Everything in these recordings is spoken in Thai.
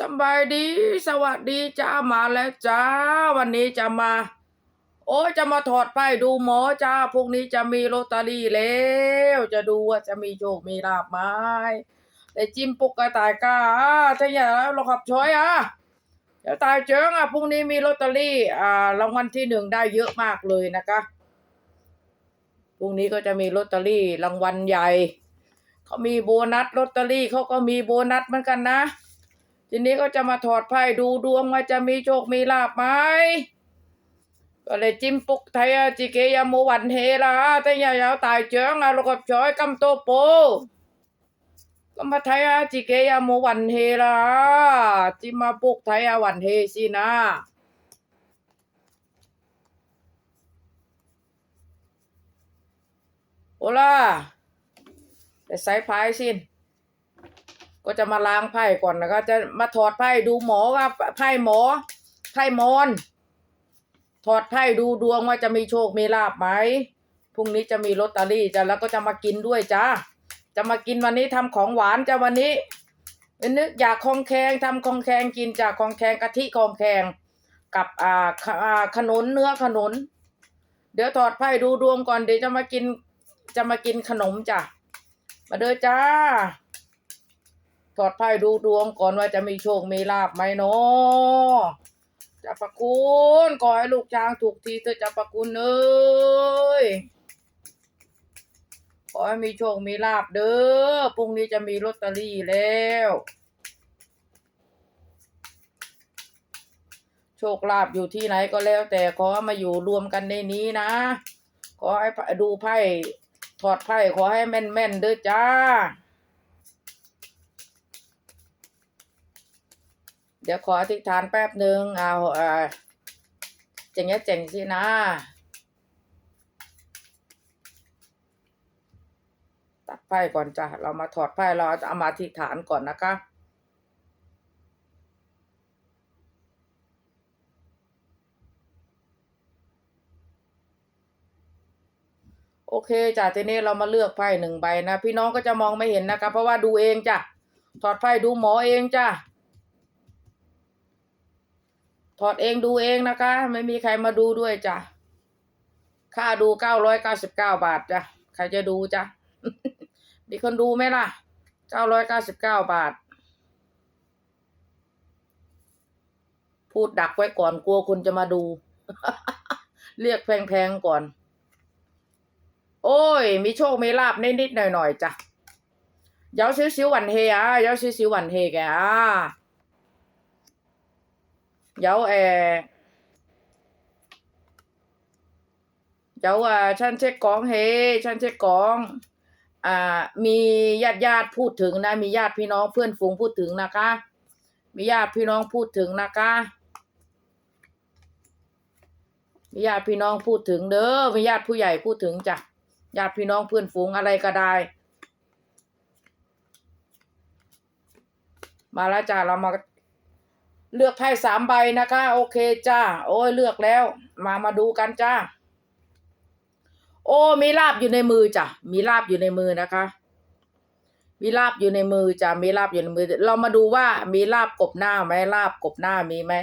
สบายดี สวัสดีจ้ามาแล้วจ้า วันนี้จะมา โอ้จะมาถอดป้ายดูหมอจ้าพรุ่งนี้จะมีลอตเตอรี่แล้ว จะดูว่าจะมีโชคมีลาบไหมแต่จิ้มปุกกระต่ายก้าถ้าอย่างนั้นเราขับช้อยอะเดี๋ยวตายเจิงอะพรุ่งนี้มีลอตเตอรี่ อ่ารางวัลที่หนึ่งได้เยอะมากเลยนะคะพรุ่งนี้ก็จะมีลอตเตอรี่รางวัลใหญ่เขามีโบนัสลอตเตอรี่เขาก็มีโบนัสเหมือนกันนะ ทีนี้ก็จะมาถอดไพ่ดูดวงว่าจะมีโชคมีลาบไหมก็เลยจิ้มปุกไทยอะจิเกยาโมวันเฮละแต่ยายาวตายเจิงอะลูกกับจอยกำโตโปก็มาไทยอะจิเกยาโมวันเฮละจิมาปุกไทยอะวันเฮสินะโอล่ะแต่ใส่พายสิน ก็จะมาล้างไพ่ก่อนแล้วก็จะมาถอดไพ่ดูหมอว่าไพ่หมอ ไพ่มอนถอดไพ่ดูดวงว่าจะมีโชคมีลาบไหมพรุ่งนี้จะมีลอตเตอรี่จ้ะแล้วก็จะมากินด้วยจ้าจะมากินวันนี้ทำของหวานจ้ะวันนี้นึกอยากคองแคงทำคองแคงกินจากคองแคงกะทิคองแคงกับอ่าขอ่าขนุนเนื้อขนุนเดี๋ยวถอดไพ่ดูดวงก่อนเดี๋ยวจะมากินจะมากินขนมจ้ะมาเด้อจ้า ถอดไพ่ดูดวงก่อนว่าจะมีโชค มีลาบไหมเนาะจะประคุณขอให้ลูกช้างถูกทีเธอจะประคุณเอ้ยขอให้มีโชค มีลาบเด้อพรุ่งนี้จะมีลอตเตอรี่แล้ว โชคลาภอยู่ที่ไหนก็แล้ว แต่ขอมาอยู่รวมกันในนี้นะ ขอให้ดูไพ่ถอดไพ่ขอให้แม่นๆเด้อจ้า เดี๋ยวขออธิษฐานแป๊บหนึ่งเอาเออเจ๋งเนี้ยเจ๋งสินะตัดไพ่ก่อนจ้ะเรามาถอดไพ่เราจะเอามาอธิษฐานก่อนนะคะโอเคจ้ะทีนี้เรามาเลือกไพ่หนึ่งใบนะ พี่น้องก็จะมองไม่เห็นนะคะ เพราะว่าดูเองจ้ะถอดไพ่ดูหมอเองจ้ะ ถอดเองดูเองนะคะ ไม่มีใครมาดูด้วยจ้ะ ค่าดูเก้าร้อยเก้าสิบเก้าบาทจ้ะ ใครจะดูจ้ะ มีคนดูไหมล่ะเก้าร้อยเก้าสิบเก้าบาท พูดดักไว้ก่อนกลัวคุณจะมาดู เรียกแพงๆก่อน โอ้ย มีโชคมีลาบนิดๆหน่อยๆจ้ะเย้าซิ้วๆวันเฮอะเย้าซื้อซิวหวันเฮแกอะ 有เออ有啊ชั้นเช็คกล่า มีญาติญาติพูดถึงนะ มีญาติพี่น้องเพื่อนฝูงพูดถึงนะคะ มีญาติพี่น้องพูดถึงนะคะมีญาติพี่น้องพูดถึงเด้อมีญาติผู้ใหญ่พูดถึงจ้ะญาติพี่น้องเพื่อนฝูงอะไรก็ได้ มาแล้วจ้าเรามา เลือกไพ่สามใบนะคะ โอเคจ้า โอ้ยเลือกแล้ว มามาดูกันจ้า โอ้มีลาบอยู่ในมือจ้ะ มีลาบอยู่ในมือนะคะ มีลาบอยู่ในมือจ้ะมีลาบอยู่ในมือ เรามาดูว่ามีลาบกบหน้าไหมลาบกบหน้ามีไหม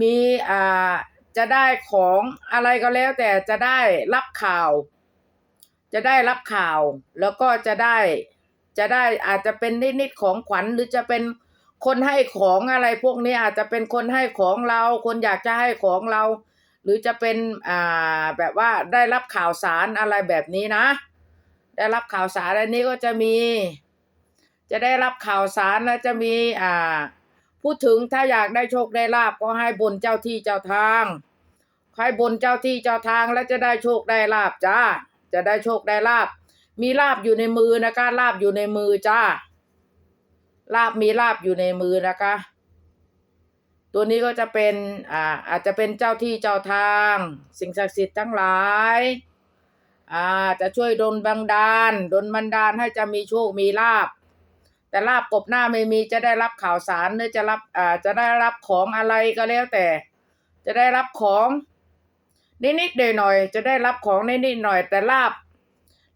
มีอ่าจะได้ของอะไรก็แล้ว แต่จะได้รับข่าว จะได้รับข่าว แล้วก็จะได้จะได้อาจจะเป็นนิดๆของขวัญหรือจะเป็น คนให้ของอะไรพวกนี้อาจจะเป็นคนให้ของเรา คนอยากจะให้ของเรา หรือจะเป็นอ่าแบบว่าได้รับข่าวสารอะไรแบบนี้นะ ได้รับข่าวสารอันนี้ก็จะมี จะได้รับข่าวสารแล้วจะมีอ่าพูดถึงถ้าอยากได้โชคได้ลาบก็ให้บนเจ้าที่เจ้าทางให้บนเจ้าที่เจ้าทางแล้วจะได้โชคได้ลาบจ้า จะได้โชคได้ลาบ มีลาบอยู่ในมือนะคะลาบอยู่ในมือจ้า ลาบมีลาบอยู่ในมือนะคะ ตัวนี้ก็จะเป็นอ่าอาจจะเป็นเจ้าที่เจ้าทาง สิ่งศักดิ์สิทธิ์ทั้งหลายอ่าจะช่วยดลบันดาลดลบันดาลให้จะมีโชคมีลาบ แต่ลาบกบหน้าไม่มีจะได้รับข่าวสารหรือจะรับอ่าจะได้รับของอะไรก็แล้วแต่ จะได้รับของนิดๆหน่อยๆจะได้รับของนิดๆหน่อย แต่ลาบ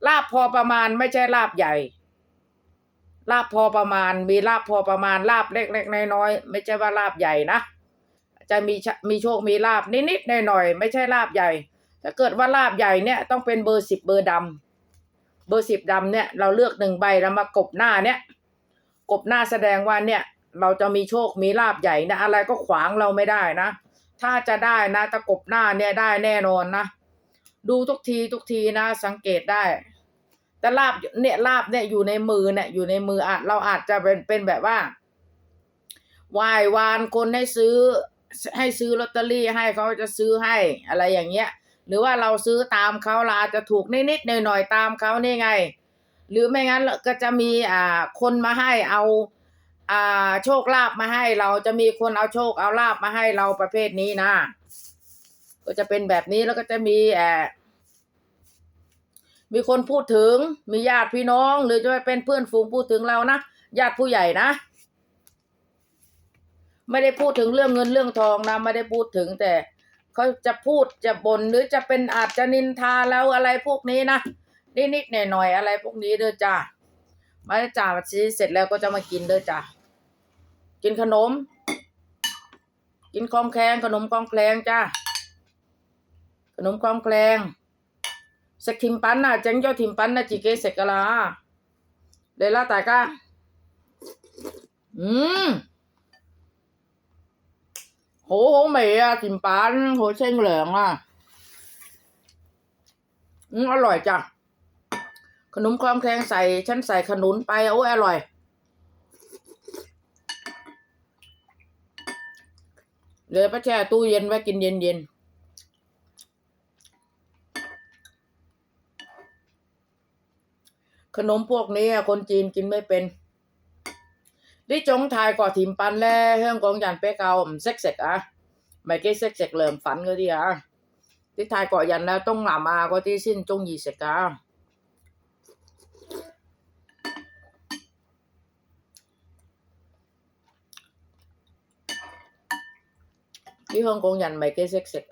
ลาบพอประมาณไม่ใช่ลาบใหญ่ ลาบพอประมาณ มีลาบพอประมาณลาบเล็กๆน้อยๆไม่ใช่ว่าลาบใหญ่นะจะมีชมีโชคมีลาบนิดๆหน่อยๆไม่ใช่ลาบใหญ่ ถ้าเกิดว่าลาบใหญ่เนี่ยต้องเป็นเบอร์สิบเบอร์ดำเบอร์สิบดำเนี่ยเราเลือกหนึ่งใบแล้วมากบหน้าเนี่ยกบหน้าแสดงว่าเนี่ยเราจะมีโชคมีลาบใหญ่นะอะไรก็ขวางเราไม่ได้นะ ถ้าจะได้นะตะกบหน้าเนี่ยได้แน่นอนนะ ดูทุกทีทุกทีนะสังเกตได้ แต่ลาบเนี่ยลาบเนี่ยอยู่ในมือเนี่ยอยู่ในมืออาจเราอาจจะเป็นเป็นแบบว่าวายวานคนให้ซื้อ ให้ซื้อลอตเตอรี่ให้เขาจะซื้อให้อะไรอย่างเงี้ย หรือว่าเราซื้อตามเขาเราอาจจะถูกนิดๆหน่อยๆตามเขานี่ไง หรือไม่งั้นก็จะมีอ่าคนมาให้เอาอ่าโชคลาภมาให้เราจะมีคนเอาโชคเอาลาบมาให้เราประเภทนี้นะ ก็จะเป็นแบบนี้แล้วก็จะมีแอบ มีคนพูดถึง มีญาติพี่น้อง หรือจะเป็นเพื่อนฝูงพูดถึงเรานะ ญาติผู้ใหญ่นะ ไม่ได้พูดถึงเรื่องเงินเรื่องทองนะ ไม่ได้พูดถึงแต่เขาจะพูดจะบ่นหรือจะเป็นอาจจะนินทาแล้วอะไรพวกนี้นะนิดๆหน่อยๆอะไรพวกนี้เด้อจ้ามาได้จ่าซื้อเสร็จแล้วก็จะมากินเด้อจ้ากินขนม กินคลองแคลงขนมคลองแคลงจ้าขนมคลองแคลง sek timpanna jangyo timpanna jige sekala lela taka ừm hổ hổ mì à tìm bán hổ xanh lợn à ừ, อร่อยจ้ะขนมความแข็งใส่ฉันใส่ขนุนไปโอ้อร่อย เลยป้าแช่ตู้เย็นไว้กินเย็นเย็น ขนมพวกนี้คนจีนกินไม่เป็นดิจงทายก่อถิ่มปันแล่เฮืองกองยันเป๊กเอาเซ็กเซ็กอะไม่กี่เซ็กเซ็กเลิ่มฝันก็ดีอะที่ทายก่อยันแล้วต้องหลามาก็ที่สิ้นจงยีเซ็กอะที่เฮืองกองยันไม่กี่เซ็กเซ็ก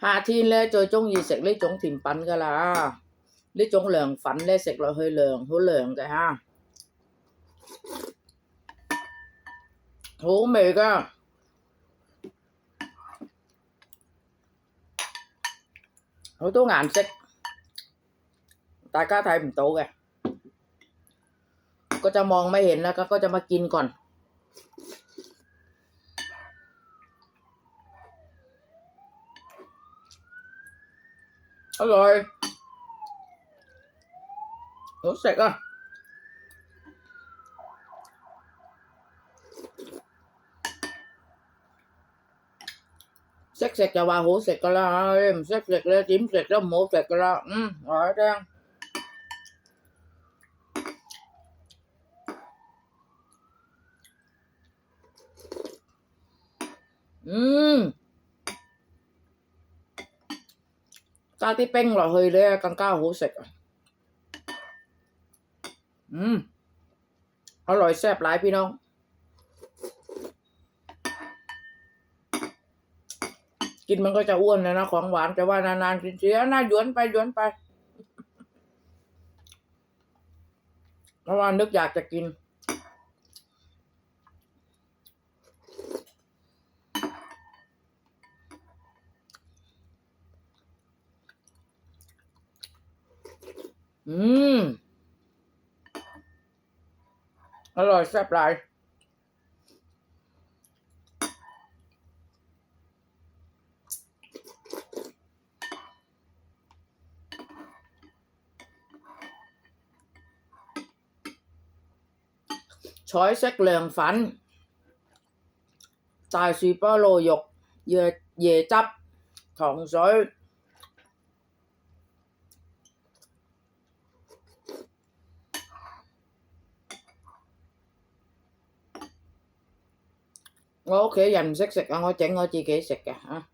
夏天咧最中意食呢種甜品噶啦。呢種涼粉咧食落去涼，好涼嘅嚇，好味噶，好多顏色，大家睇唔到嘅，ก็จะมองไม่เห็นแล้วก็ก็จะมากินก่อน Thôi rồi. Nó sạch à, Sạch sạch cho bà hủ sạch cho lo em Sạch sạch lên tím sạch cho mũ sạch cho lo Ừ, rồi đó Mmm. starting 라허일에 깡까 호색 음 어로이 셉 라이 피노กินมันก็จะอ้วนเลยนะของหวานแต่ว่านานๆกินเสียหน้าย้วนไปย้วนไปเมื่อวานนึกอยากจะกิน อร่อยแซ่บหลาย Chói sắc lường phấn Tài xì bó lô dục Dê, dê chấp Thọng xối 我屋企人唔識食啊，我整我自己食嘅嚇。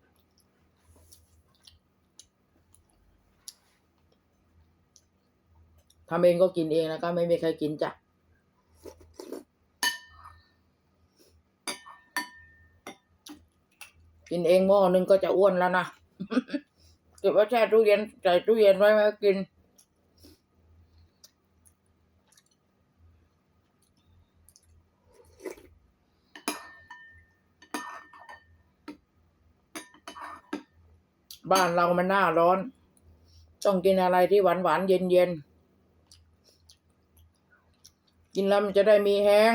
ทำเองก็กินเองนะคะไม่มีใครกินจ้ะ กินเองหม้อนึงก็จะอ้วนแล้วนะ แก ก็บไว้แช่ตู้เย็นใส่ตู้เย็นไว้ไว้กิน บ้านเรามันหน้าร้อน ต้องกินอะไรที่หวานหวานเย็นเย็นกินแล้วมันจะได้มีแห้ง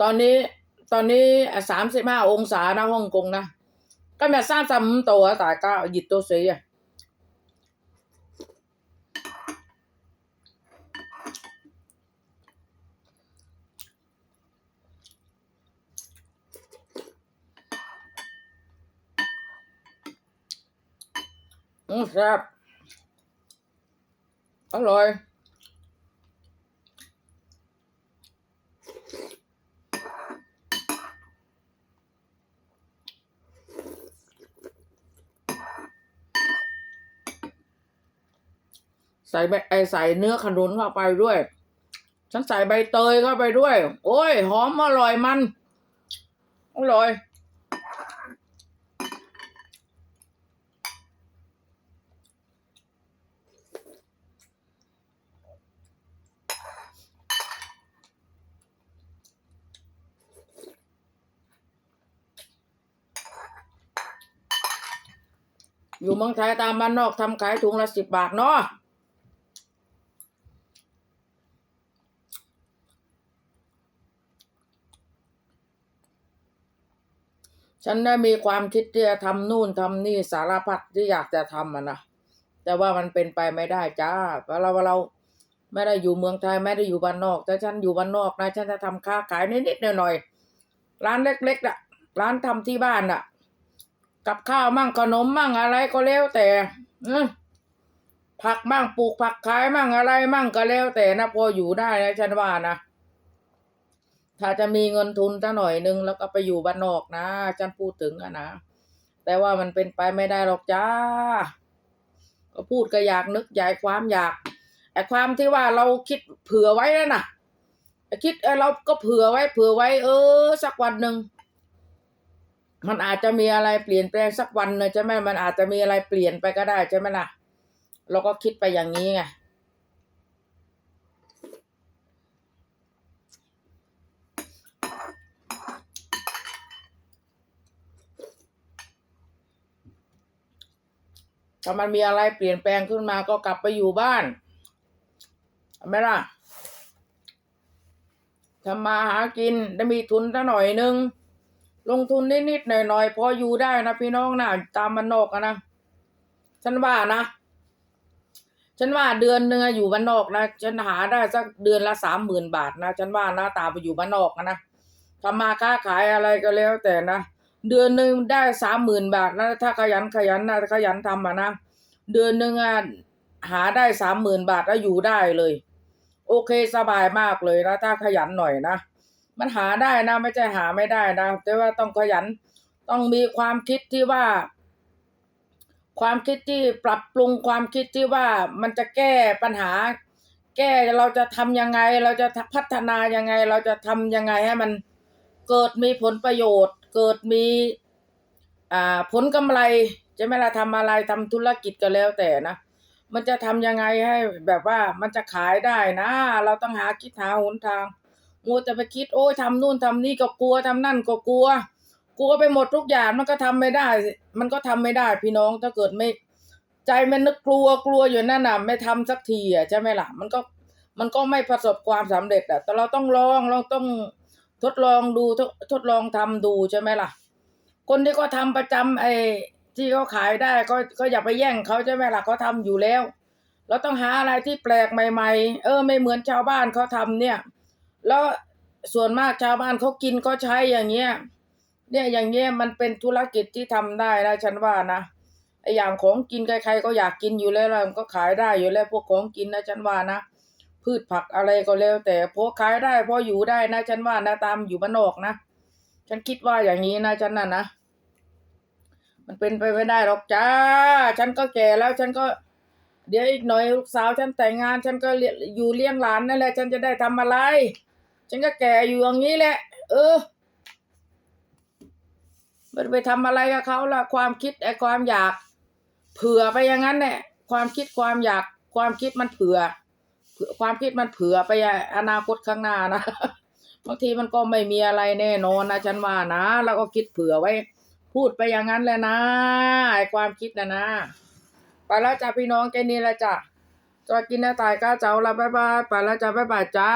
ตอนนี้ตอนนี้สามสิบห้าองศานะฮ่องกงนะก็แม่สร้างซ้ำตัวแต่ก็หยิดตัวสีอ่ อืมแซ่บอร่อยใส่ใบไอใส่เนื้อขนุนเข้าไปด้วย ฉันใส่ใบเตยเข้าไปด้วย โอ้ย หอมอร่อยมัน อร่อย อยู่เมืองไทยตามบ้านนอกทำขายถุงละสิบบาทเนาะฉันได้มีความคิดที่จะทำนู่นทำนี่สารพัดที่อยากจะทำอะนะแต่ว่ามันเป็นไปไม่ได้จ้าเพราะเราเราไม่ได้อยู่เมืองไทยไม่ได้อยู่บ้านนอก แต่ฉันอยู่บ้านนอกนะฉันจะทำค้าขายนิดๆหน่อยๆร้านเล็กๆอะร้านทำที่บ้านอะ กับข้าวมั่งขนมมั่งอะไรก็แล้วแต่ผักมั่งปลูกผักขายมั่งอะไรมั่งก็แล้ว แต่นะพออยู่ได้นะฉันว่านะถ้าจะมีเงินทุนสักหน่อยนึงแล้วก็ไปอยู่บ้านนอกนะฉันพูดถึงอะนะแต่ว่ามันเป็นไปไม่ได้หรอกจ้า ก็พูดก็อยากนึกอยากความอยากไอ้ความที่ว่าเราคิดเผื่อไว้แล้วนะคิดเออเราก็เผื่อไว้ เผื่อไว้ เออ สักวันหนึ่ง มันอาจจะมีอะไรเปลี่ยนแปลงสักวันนะใช่ไหมมันอาจจะมีอะไรเปลี่ยนไปก็ได้ใช่ไหมล่ะ เราก็คิดไปอย่างนี้ไงถ้ามันมีอะไรเปลี่ยนแปลงขึ้นมาก็กลับไปอยู่บ้านไหมล่ะทำมาหากินได้มีทุนสักหน่อยนึง ลงทุนนิดๆหน่อยๆพออยู่ได้นะพี่น้องนะตามมันนอกนะฉันว่านะ ฉันว่าเดือนหนึงออยู่บ้านนอกนะฉันหาได้สักเดือนละสามหมื่นบาทนะฉันว่านะตามไปอยู่บ้านนอกนะทำมาค้าขายอะไรก็แล้วแต่นะเดือนหนึ่งได้สามหมื่นบาทนะถ้าขยันขยันนะขยันทำอะนะเดือนหนึ่งอะหาได้สามหมื่นบาทแล้วอยู่ได้เลย โอเคสบายมากเลยนะ ถ้าขยันหน่อยนะ มันหาได้นะ ไม่ใช่หาไม่ได้นะ แต่ว่าต้องขยัน ต้องมีความคิดที่ว่า ความคิดที่ปรับปรุงความคิดที่ว่ามันจะแก้ปัญหา แก้เราจะทำยังไง เราจะพัฒนายังไง เราจะทำยังไงให้มันเกิดมีผลประโยชน์ เกิดมีอ่าผลกำไรจะไม่ละทำอะไรทำธุรกิจก็แล้วแต่นะมันจะทำยังไงให้แบบว่ามันจะขายได้นะ เราต้องหาคิดหาหนทาง มัวแต่ไปคิดโอ้ยทำนู่นทำนี่ก็กลัวทำนั่นก็กลัว กลัวไปหมดทุกอย่างมันก็ทำไม่ได้ มันก็ทำไม่ได้ พี่น้องถ้าเกิดไม่ ใจมันนึกกลัวกลัวอยู่นั่นน่ะ ไม่ทำสักทีอะใช่ไหมล่ะ มันก็มันก็ไม่ประสบความสำเร็จอะ แต่เราต้องลองเราต้องทดลองดูทดทดลองทำดูใช่ไหมล่ะ คนที่เขาทำประจำไอ้ที่เขาขายได้ก็ก็อย่าไปแย่งเขาใช่ไหมล่ะเขาทำอยู่แล้ว เราต้องหาอะไรที่แปลกใหม่ ๆ เออ ไม่เหมือนชาวบ้านเขาทำเนี่ย แล้วส่วนมากชาวบ้านเขากินเขาใช้อย่างเงี้ย เนี่ยอย่างเงี้ยมันเป็นธุรกิจที่ทำได้นะฉันว่านะไออย่างของกินใครๆก็อยากกินอยู่แล้วมันก็ขายได้อยู่แล้วพวกของกินนะฉันว่านะพืชผักอะไรก็แล้ว แต่พอขายได้พออยู่ได้นะฉันว่านะตามอยู่บ้านนอกนะฉันคิดว่าอย่างนี้นะฉันน่ะนะมันเป็นไปไม่ได้หรอกจ้า ฉันก็แก่แล้วฉันก็เดี๋ยวอีกหน่อยลูกสาวฉันแต่งงาน ฉันก็อยู่เลี้ยงหลานนั่นแหละ ฉันจะได้ทำอะไร ฉันก็แก่อยู่อย่างนี้แหละ เออ มันไปทำอะไรกับเขาละความคิดไอ้ความอยาก เผื่อไปอย่างนั้นแหละความคิดความอยากความคิดมันเผื่อ ความคิดมันเผื่อไปอนาคตข้างหน้านะบางทีมันก็ไม่มีอะไรแน่นอนนะฉันว่านะแล้วก็คิดเผื่อไว้ พูดไปอย่างนั้นแหละนะไอ้ความคิดนะนะไปแล้วจ้าพี่น้องแค่นี้ละจ้ะจะกินน้าตายก้าเจ้าละบ๊ายบายไปแล้วจ้าบ๊ายบายจ้า